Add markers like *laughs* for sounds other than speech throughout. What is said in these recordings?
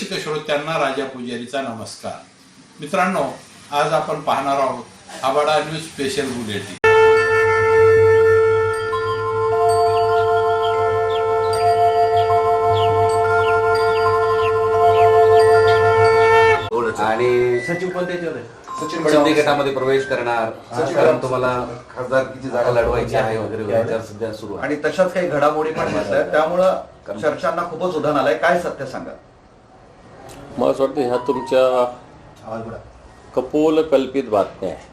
रसिक श्रोत्यांना राजा पुजारीचा नमस्कार. मित्रांनो आज आपण पाहणार आहोत आबाडा न्यूज स्पेशल बुलेटिन आणि सचिव पण त्याच्यावर सचिन शिंदे गटामध्ये प्रवेश करणार. कारण तुम्हाला खासदारकीची जागा लढवायची आहे वगैरे वगैरे विचार सध्या सुरू आहे. आणि तशाच काही घडामोडी पण दिसल्या त्यामुळं चर्चांना खूपच उधाण आलंय. काय सत्य सांगा मला असं वाटतं ह्या तुमच्या कपोल कल्पित बातम्या आहे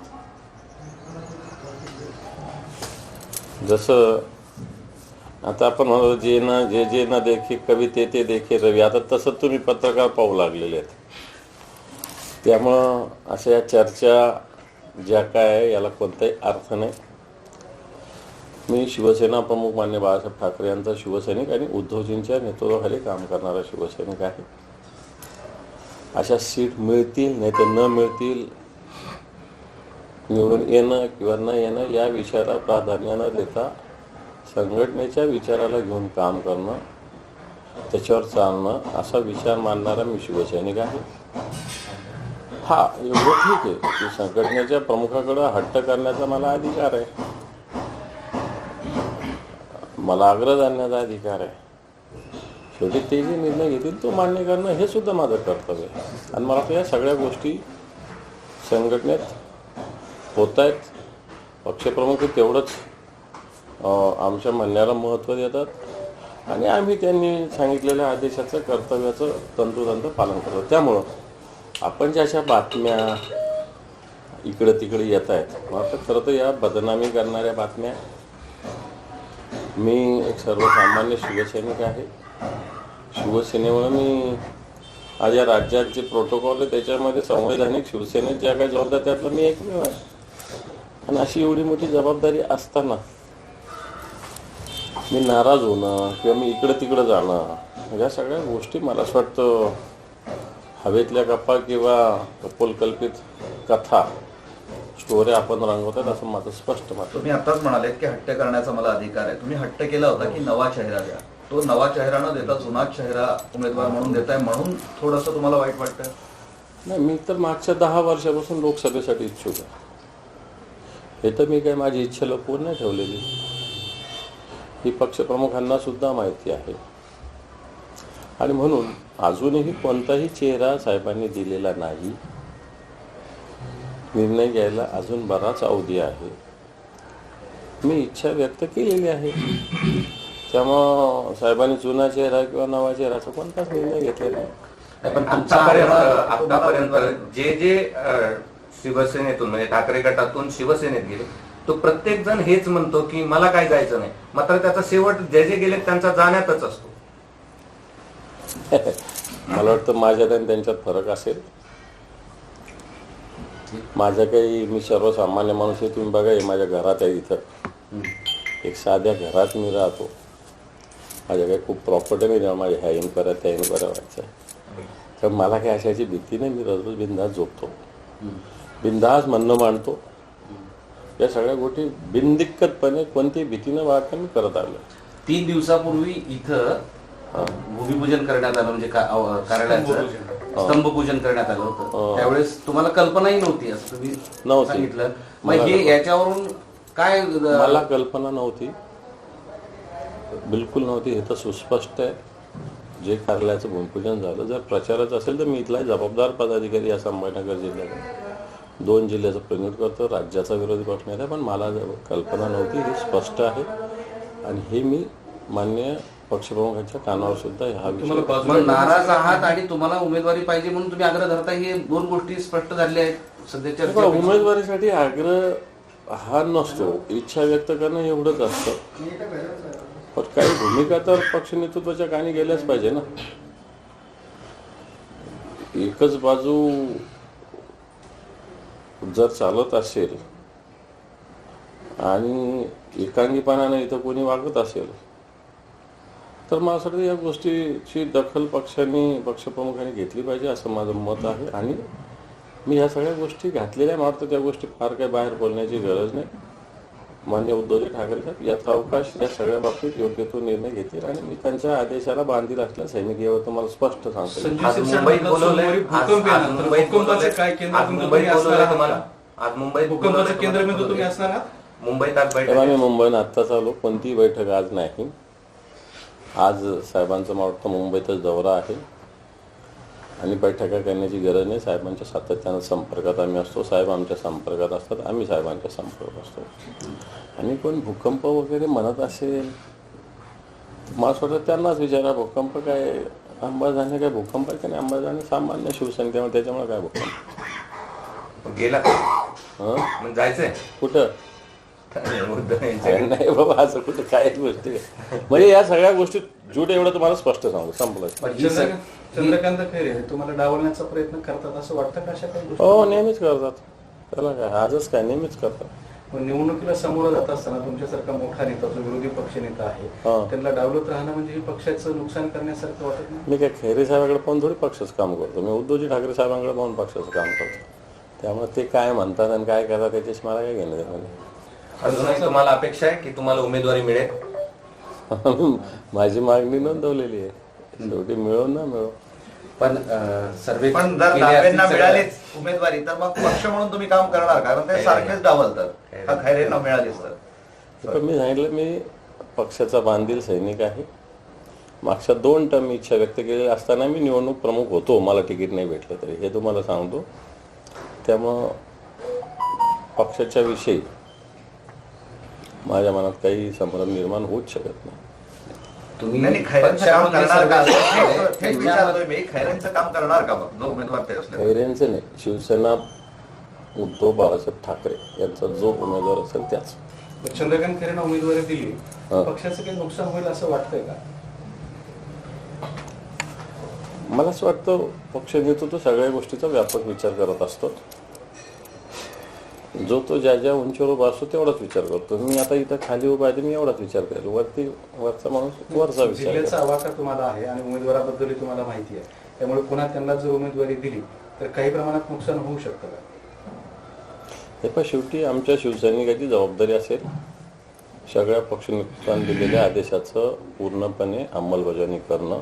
जसं आता आपण म्हणतो जे ना जे जे ना देखे कवी ते ते देखे रवी. आता तसं तुम्ही पत्रकार पाहू लागलेले आहेत. त्यामुळं अशा या चर्चा ज्या काय आहे याला कोणताही अर्थ नाही. मी शिवसेना प्रमुख मान्य बाळासाहेब ठाकरे यांचा शिवसैनिक आणि उद्धवजींच्या नेतृत्वाखाली काम करणारा शिवसैनिक आहे. अशा सीट मिळतील नाही तर न मिळतील निवडून येणं किंवा न येणं या विचाराला प्राधान्य न देता संघटनेच्या विचाराला घेऊन काम करणं त्याच्यावर चालणं असा विचार मानणारा मी शिवसैनिक आहे. हा एवढं ठीक आहे की संघटनेच्या प्रमुखाकडं हट्ट करण्याचा मला अधिकार आहे. मला आग्रह जाणण्याचा अधिकार आहे. शेवटी ते जे निर्णय घेतील तो मान्य करणं हे सुद्धा माझं कर्तव्य आहे. आणि मला वाटतं या सगळ्या गोष्टी संघटनेत होत आहेत पक्षप्रमुख तेवढंच आमच्या म्हणण्याला महत्त्व देतात. आणि आम्ही त्यांनी सांगितलेल्या आदेशाचं कर्तव्याचं तंतोतंत पालन करतो. त्यामुळं आपण ज्या अशा बातम्या इकडं तिकडे येत आहेत मला खरं तर या बदनामी करणाऱ्या बातम्या मी एक सर्वसामान्य शिवसैनिक आहे. शिवसेनेमुळे मी आज या राज्यात जे प्रोटोकॉल आहे त्याच्यामध्ये संवैधानिक शिवसेनेत ज्या काही जबाबदार त्यातलं मी एकमेव आहे. आणि अशी एवढी मोठी जबाबदारी असताना मी नाराज होणं किंवा मी इकडं तिकडं जाणं या सगळ्या गोष्टी मला असं वाटतं हवेतल्या गप्पा किंवा कपोलकल्पित कथा स्टोऱ्या आपण रंगवतात असं माझं स्पष्ट मत तुम्ही आताच म्हणाले की हट्ट करण्याचा मला अधिकार आहे. तुम्ही हट्ट केला होता की नवा चेहरा द्या. तो नवा चेहरा न देता जुना चेहरा उमेदवार म्हणून देताय म्हणून थोडस तुम्हाला वाईट वाटतं? नाही मी तर मागच्या दहा वर्षापासून लोकसभेसाठी इच्छुक आहे. हे तर मी काय माझी इच्छा लपवून नाही ठेवलेली. ही पक्षप्रमुखांना सुद्धा माहिती आहे. आणि म्हणून अजूनही कोणताही चेहरा साहेबांनी दिलेला नाही. निर्णय घ्यायला अजून बराच अवधी आहे. मी इच्छा व्यक्त केलेली आहे. त्यामुळं साहेबांनी जुना चेहरा किंवा नवा चेहराचा कोणताच निर्णय घेतलेला नाही. पण तुमचा आतापर्यंत- आतापर्यंत जे जे शिवसेनेतून म्हणजे ठाकरे गटातून शिवसेनेत गेले तो प्रत्येक जण हेच म्हणतो की मला काय जायचं नाही. मात्र त्याचा शेवट जे जे गेले त्यांचा जाण्यातच असतो. *laughs* मला वाटतं माझ्यात आणि त्यांच्यात फरक असेल. माझं काही मी सर्वसामान्य माणूस आहे तुम्ही बघा हे माझ्या घरात आहे इथं. एक साध्या घरात मी राहतो. माझ्या काही खूप प्रॉपर्टी नाही जेव्हा माझ्या ह्या इन करा त्या इन करा व्हायचं. तर मला काही अशाची भीती नाही मी रोज बिंदास झोपतो. बिंदास म्हणणं मांडतो. या सगळ्या गोष्टी बिनदिक्कतपणे कोणतीही भीतीनं वाटणं मी करत आलो तीन दिवसापूर्वी इथं भूमिपूजन करण्यात आलं म्हणजे कार्यालयाचं स्तंभपूजन. करण्यात आलं होतं. त्यावेळेस तुम्हाला कल्पनाही नव्हती असं तुम्ही. सांगितलं. मग हे याच्यावरून काय मला कल्पना नव्हती. बिलकुल नव्हती. हे तर सुस्पष्ट आहे. जे कार्यालयाचं भूमिपूजन झालं. जर प्रचाराचं असेल तर मी इथला जबाबदार पदाधिकारी या संभाजीनगर जिल्ह्यात दोन जिल्ह्याचं प्रतिनिधित्व करतो. राज्याचा विरोधी पक्ष नेता पण मला जर कल्पना नव्हती हे स्पष्ट आहे. आणि हे मी मान्य पक्षप्रमुखांच्या कानावर सुद्धा हा विषय नाराज आहात आणि तुम्हाला उमेदवारी पाहिजे म्हणून तुम्ही आग्रह धरता हे दोन गोष्टी स्पष्ट झालेल्या आहेत सध्याच्या उमेदवारीसाठी आग्रह हा नसतो. इच्छा व्यक्त करणं एवढंच असतं. पण काही भूमिका तर पक्ष नेतृत्वाच्या कानी गेल्याच पाहिजे ना. एकच बाजू जर चालत असेल आणि एकांगीपणाने इथं कोणी वागत असेल तर मला असं वाटतं या गोष्टीची दखल पक्षांनी पक्षप्रमुखांनी घेतली पाहिजे असं माझं मत आहे. आणि मी ह्या सगळ्या गोष्टी घातलेल्या मारतो त्या गोष्टी फार काही बाहेर बोलण्याची गरज नाही. मान्य उद्धवजी ठाकरे साहेब याचा अवकाश या सगळ्या बाबतीत योग्य तो निर्णय घेतील आणि मी त्यांच्या आदेशाला बांधील असल्या सैनिक यावर तुम्हाला स्पष्ट सांगतो मुंबईत बोलवलंय आज भूकंप आज येणार. तर मुंबईत भूकंपाचं बोलवलंय. काय आज केंद्रबिंदू मुंबईत तुम्ही असणार बोलवलंय आहात तुम्हाला का? आज मुंबईत भूकंपाचं बोलवलंय केंद्रबिंदू तुम्हाला. तुम्ही असणार आहात मुंबईत आज बैठक तेव्हा मी आहे. मुंबईत आत्ताच आलो कोणतीही बैठक आज नाही आज साहेबांचा मला वाटतं मुंबईतच दौरा आहे आणि बैठका करण्याची गरज नाही. साहेबांच्या सातत्यानं संपर्कात आम्ही असतो. साहेब आमच्या संपर्कात असतात. आम्ही साहेबांच्या संपर्कात असतो. आणि कोण भूकंप वगैरे म्हणत असेल मला असं वाटतं त्यांनाच विचारा भूकंप काय अंबाजाने काय भूकंप आहे का नाही? अंबाजाने सामान्य शिवसेना त्यामुळे त्याच्यामुळे काय भूकंप? गेला? हं? जायचंय? कुठं? नाही बाबा असं कुठे काय गोष्टी आहे. म्हणजे या सगळ्या गोष्टी जूट एवढं तुम्हाला स्पष्ट सांगू संपलं. चंद्रकांत खैरे हे तुम्हाला डावलण्याचा प्रयत्न करतात असं वाटतं का अशा काही गोष्टी? हो नेहमीच करतात. त्याला काय आजच काय नेहमीच करतात. पण निवडणुकीला समोर जात असताना तुमच्यासारखा मोठा नेता जो विरोधी पक्षनेता आहे हा. त्यांना डावलत राहणं म्हणजे पक्षाचं नुकसान करण्यासारखं वाटत नाही? मी काय खैरे साहेबांकडे पाहून थोडी पक्षाचं काम करतो. मी उद्धवजी ठाकरे साहेबांकडे पाहून पक्षाचं काम करतो. त्यामुळे ते काय म्हणतात आणि काय करतात त्याच्याशी मला काय घेणं. अजूनही तुम्हाला अपेक्षा आहे की तुम्हाला उमेदवारी मिळेल? माझी मागणी नोंदवलेली आहे. शेवटी मिळो ना मिळो. पण सर्वे पण जर असतील मिळालीच उमेदवारी तर मग पक्ष म्हणून तुम्ही काम करणार कारण ते सारखेच डावलतात. खैरेंना मिळालीच तर? पण मी सांगितलं मी पक्षाचा बांधील सैनिक आहे. मागच्या दोन टर्म मी इच्छा व्यक्त केलेली असताना मी निवडणूक प्रमुख होतो. मला तिकीट नाही भेटलं तरी. हे तुम्हाला सांगतो. त्यामुळं पक्षाच्या विषयी माझ्या मनात काही संभ्रम निर्माण होऊच शकत नाही. तुम्ही नाही, नाही, खैरेंचं काम पक्षामध्ये करणार का? सर्वे थेट- केले, थेट त्यांच्या- विचारतोय मी. खैरेंचं काम करणार का मग जो उमेदवार ते असले खैरेंचं नाही शिवसेना उद्धव बाळासाहेब ठाकरे यांचा जो उमेदवार असेल त्याच. चंद्रकांत खैरेंना उमेदवारी दिली. हा. पक्षाचं काही नुकसान होईल असं वाटतंय का? मला असं वाटतं पक्ष नेतृत्व सगळ्या गोष्टीचा व्यापक विचार करत असतो. जो तो ज्या ज्या उंचीवर उभा असतो तेवढाच विचार करतो. मी आता इथं खाली उभा आहे मी एवढाच विचार करेल. वरती वरचा माणूस वरचा विचार. आवाका तुम्हाला आहे आणि उमेदवाराबद्दलही तुम्हाला माहिती आहे. त्यामुळे पुन्हा त्यांना जर उमेदवारी दिली तर काही प्रमाणात नुकसान होऊ शकतं का? हे पण शेवटी आमच्या शिवसैनिकाची जबाबदारी असेल. सगळ्या पक्षनेतृत्वाने दिलेल्या आदेशाचं पूर्णपणे अंमलबजावणी करणं.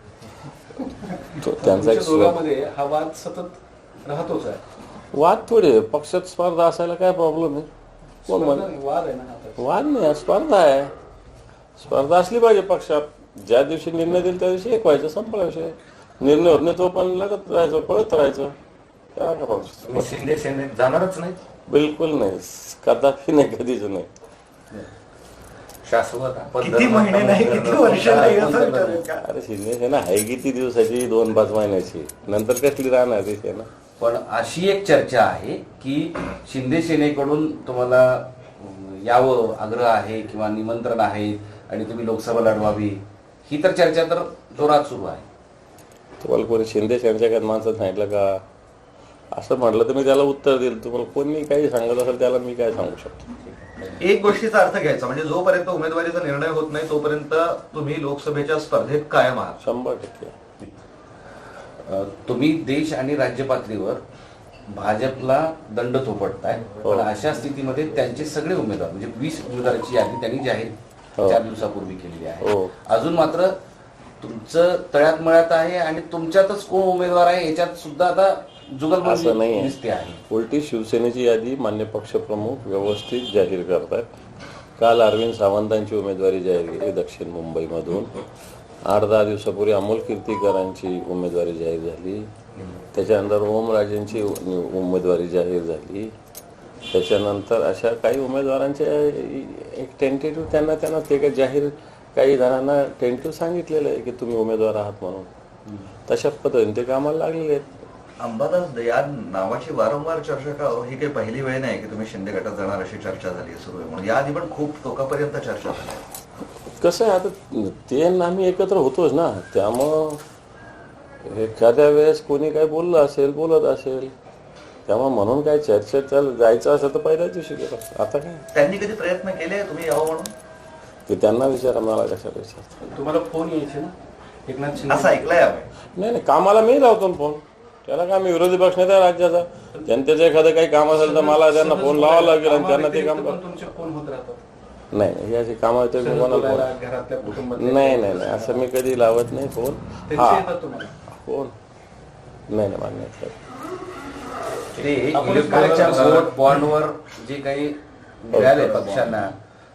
त्यांचा एक दोघांमध्ये हा वाद सतत राहतोच आहे. वाद थोडे पक्षात स्पर्धा असायला काय प्रॉब्लेम आहे? कोण म्हण स्पर्धा- वाद आहे ना हा तर. वाद नाही स्पर्धा आहे. स्पर्धा असली पाहिजे पक्षात. ज्या दिवशी निर्णय देईल त्या दिवशी एक व्हायचं संपला विषय. निर्णय होत नाही तो पण लगत राहायचं पळत राहायचं. काय का? तुम्ही शिंदे सेनेत जाणारच नाही बिलकुल नाही. कदापि नाही कधीच नाही. शाश्वत आपण किती धर्म महिने नाही करून किती करणं. वर्ष नाही असं विचारेल का अरे शिंदे सेना आहे किती दिवसाची? दोन पाच महिन्याची. नंतर कसली राहणार ती सेना? पण अशी एक चर्चा आहे की शिंदे सेनेकडून तुम्हाला यावं आग्रह आहे किंवा निमंत्रण आहे आणि तुम्ही लोकसभा लढवावी ही तर चर्चा तर जोरात सुरू आहे. तुम्हाला कोणी शिंदे सेनेच्या माणसं सांगितलं का? असं म्हटलं तर मी त्याला उत्तर देईल. तुम्हाला कोणी काही सांगत असेल त्याला मी काय सांगू शकतो? एक गोष्टीचा अर्थ घ्यायचा म्हणजे जोपर्यंत उमेदवारीचा निर्णय होत नाही तोपर्यंत तुम्ही लोकसभेच्या स्पर्धेत कायम आहात शंभर टक्के तुम्ही देश आणि राज्य पातळीवर भाजपला दंड थोपटताय हो. पण अशा स्थितीमध्ये त्यांचे सगळे उमेदवार म्हणजे वीस उमेदवारांची यादी त्यांनी जाहीर हो. चार दिवसापूर्वी केलेली आहे हो. अजून मात्र तुमचं तळ्यात मळ्यात आहे आणि तुमच्यातच कोण उमेदवार आहे याच्यात सुद्धा आता असं नाही आहे. उलटी शिवसेनेची यादी मान्य पक्षप्रमुख व्यवस्थित जाहीर करतात. काल अरविंद सावंतांची उमेदवारी जाहीर केली दक्षिण मुंबईमधून. आठ दहा दिवसापूर्वी अमोल कीर्तीकरांची उमेदवारी जाहीर झाली. त्याच्यानंतर ओमराजेंची उमेदवारी जाहीर झाली. त्याच्यानंतर अशा काही उमेदवारांचे एक टेंटेटिव्ह त्यांना त्यांना ते काही जाहीर काही जणांना टेंटेटिव्ह सांगितलेलं आहे की तुम्ही उमेदवार आहात म्हणून. तशा पद्धतीने ते कामाला लागलेले आहेत. अंबादास या नावाची वारंवार चर्चा का हो? ही काही पहिली वेळ नाही की तुम्ही शिंदे गटात जाणार अशी चर्चा झाली आहे सुरू आहे म्हणून. याआधी पण खूप टोकापर्यंत चर्चा झाली. कसं आहे आता ते आम्ही एकत्र होतोच ना. त्यामुळं एखाद्या वेळेस कोणी काय बोललं असेल बोलत असेल त्यामुळे म्हणून काय चर्चेत त्याला जायचं असेल तर पहिल्याच दिवशी गेलो. आता काय? त्यांनी कधी प्रयत्न केले? तुम्ही यावं म्हणून? ते त्यांना विचारा मला कशाला विचारतात तुम्हाला फोन यायचे ना? एकनाथ शिंदे असं ऐकलंय नाही नाही कामाला मी लावतो फोन. त्याला काय मी विरोधी पक्ष नाही राज्याचा. जनतेचं एखादं काही काम असेल तर मला त्यांना फोन लावावं लागेल आणि त्यांना ते काम फोन होत राहतात. नाही नाही याची कामा नाही नाही नाही असं मी कधी लावत नाही फोन. हा. फोन. नाही नाही मान्य बॉन्डवर जे काही मिळाले पक्षांना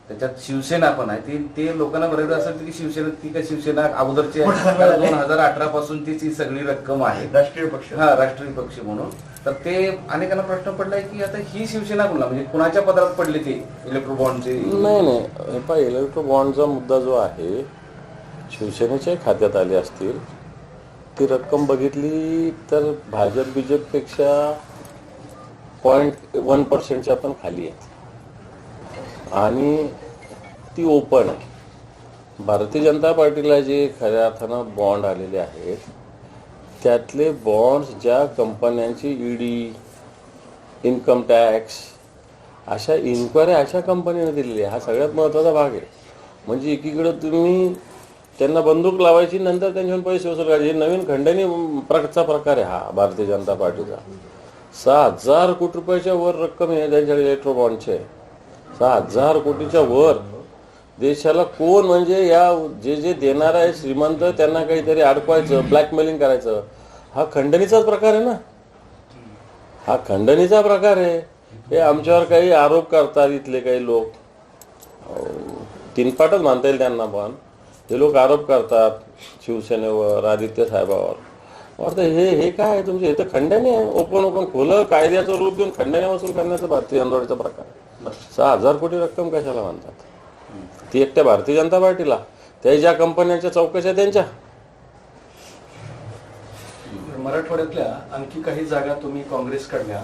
त्याच्यात शिवसेना पण आहे. ती ते लोकांना बरेच असं वाटतं की शिवसेना ती का शिवसेना अगोदरची दोन हजार अठरा पासून ती सगळी रक्कम आहे. राष्ट्रीय पक्ष. हा राष्ट्रीय पक्ष म्हणून. तर ते अनेकांना प्रश्न पडलाय की आता ही शिवसेना कोणला? म्हणजे कुणाच्या पदरात पडली ते इलेक्ट्रो बॉन्डचे नाही नाही. हे पहा इलेक्ट्रो बॉन्डचा मुद्दा जो आहे शिवसेनेच्या खात्यात आले असतील ती रक्कम बघितली तर भाजप बीजेपपेक्षा पॉईंट वन पर्सेंटच्या पण खाली आहे. आणि ती ओपन आहे. भारतीय जनता पार्टीला जे खऱ्या अर्थानं बॉन्ड आलेले आहेत त्यातले बॉन्ड्स ज्या कंपन्यांची ईडी इन्कम टॅक्स अशा इन्क्वायरी अशा कंपनीने दिलेली आहे. हा सगळ्यात महत्त्वाचा भाग आहे. म्हणजे एकीकडं तुम्ही त्यांना बंदूक लावायची नंतर त्यांच्यावर पैसे वसूल करायचे. नवीन खंडणी प्रकारचा प्रकार आहे हा भारतीय जनता पार्टीचा. सहा हजार कोटी रुपयाच्या वर रक्कम आहे त्यांच्याकडे इलेक्ट्रो बॉन्डचे सहा हजार कोटीच्या वर. देशाला कोण म्हणजे या जे जे देणार आहे श्रीमंत त्यांना काहीतरी अडकवायचं ब्लॅकमेलिंग करायचं. हा खंडणीचाच प्रकार आहे ना? हा खंडणीचा प्रकार आहे. हे आमच्यावर काही आरोप करतात इथले काही लोक. तीनपाटच मानता येईल त्यांना पण. हे लोक आरोप करतात शिवसेनेवर आदित्य साहेबावर. वाटतं हे हे काय आहे तुमचे? हे तर खंडणी आहे. ओपन ओपन खुलं कायद्याचं रूप देऊन खंडणी वसूल करण्याचा भारतीय आंदोलनाचा प्रकार आहे. सहा हजार कोटी रक्कम कशाला म्हणतात ती एकट्या भारतीय जनता पार्टीला त्या ज्या कंपन्यांच्या चौकशा त्यांच्या. मराठवाड्यातल्या आणखी काही जागा तुम्ही काँग्रेसकडल्या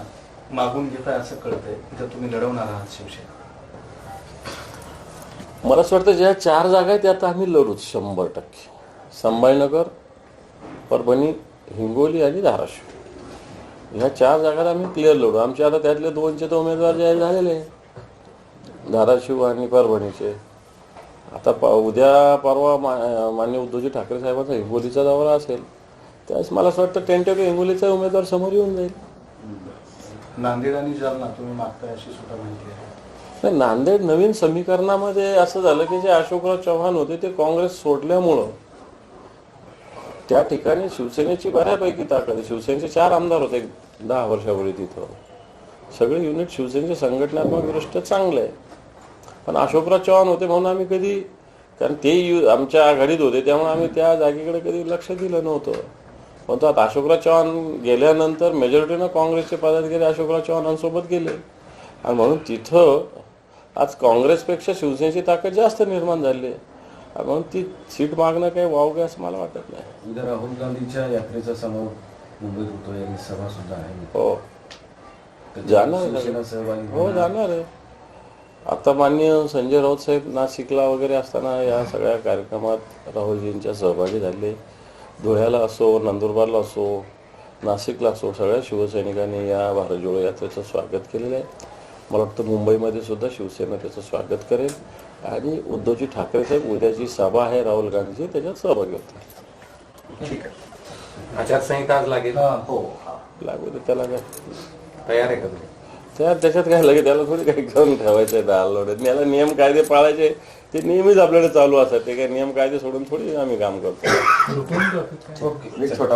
मागून घेताय असं कळतंय तिथं तुम्ही लढवणार आहात शिवसेना. मला असं वाटतं ज्या चार जागा आहेत त्या आता आम्ही लढूच शंभर टक्के. संभाजीनगर परभणी हिंगोली आणि धाराशिव. ह्या चार जागात आम्ही क्लिअर लढू. आमचे आता त्यातले दोनचे तर उमेदवार जाहीर झालेले आहे धाराशिव आणि परभणीचे. आता प उद्या परवा मा मान्य उद्धवजी ठाकरे साहेबांचा हिंगोलीचा दौरा असेल त्यावेळेस मला असं वाटतं टेंटेटिव्ह हिंगोलीचा उमेदवार समोर येऊन जाईल. नांदेड आणि जालना तुम्ही मागताय अशी सुद्धा माहिती आहे. नाही नांदेड नवीन समीकरणामध्ये असं झालं की जे अशोकराव चव्हाण होते ते काँग्रेस सोडल्यामुळं त्या ठिकाणी शिवसेनेची बऱ्यापैकी ताकद आहे. शिवसेनेचे चार आमदार होते दहा वर्षापूर्वी तिथं. सगळे युनिट शिवसेनेचे संघटनात्मक दृष्ट्या चांगले. आहे पण अशोकराव चव्हाण होते म्हणून आम्ही कधी कारण ते यु आमच्या आघाडीत होते त्यामुळे आम्ही त्या जागेकडे कधी लक्ष दिलं नव्हतं. पण तो आता अशोकराव चव्हाण गेल्यानंतर मेजॉरिटीनं काँग्रेसचे पदाधिकारी अशोकराव चव्हाणांसोबत गेले. आणि म्हणून तिथं आज काँग्रेसपेक्षा शिवसेनेची ताकद जास्त निर्माण झाली आहे. म्हणून ती सीट मागणं काही वावगे असं मला वाटत नाही. उद्या राहुल गांधीच्या यात्रेचा समोर मुंबईत होतो यांनी सभा सुद्धा आहे. हो. जाणार हो. जाणार आहे. आता मान्य संजय राऊत साहेब नाशिकला वगैरे असताना या सगळ्या कार्यक्रमात राहुलजींच्या सहभागी झाले. धुळ्याला असो नंदुरबारला असो नाशिकला असो सगळ्या शिवसैनिकांनी या भारत जोडो यात्रेचं स्वागत केलेलं आहे. मला वाटतं मुंबईमध्ये सुद्धा शिवसेना त्याचं स्वागत करेल. आणि उद्धवजी ठाकरे साहेब उद्याची सभा आहे राहुल गांधीची त्याच्यात सहभागी होतील. ठीक आहे. आचारसंहिता आज लागेल? हो. हा. लागू दे त्याला काय तयार आहे का तुम्ही? त्या त्याच्यात काय लगे त्याला थोडी काही करून ठेवायचं आहे डाललोड याला नियम कायदे पाळायचे. ते नेहमीच आपल्याकडे चालू असतात. ते काय नियम कायदे सोडून थोडी आम्ही काम करतो. छोटा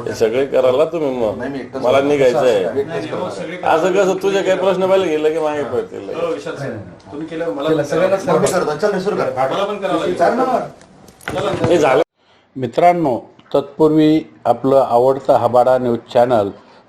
हे सगळे करायला तुम्ही नाही, मी मग मला असं- नाही, मग सगळे असं कसं तुझे काही प्रश्न पाहिले गेले की मागे पडतील? हो. हे झालं. मित्रांनो तत्पूर्वी आपलं आवडतं हबाडा न्यूज चॅनल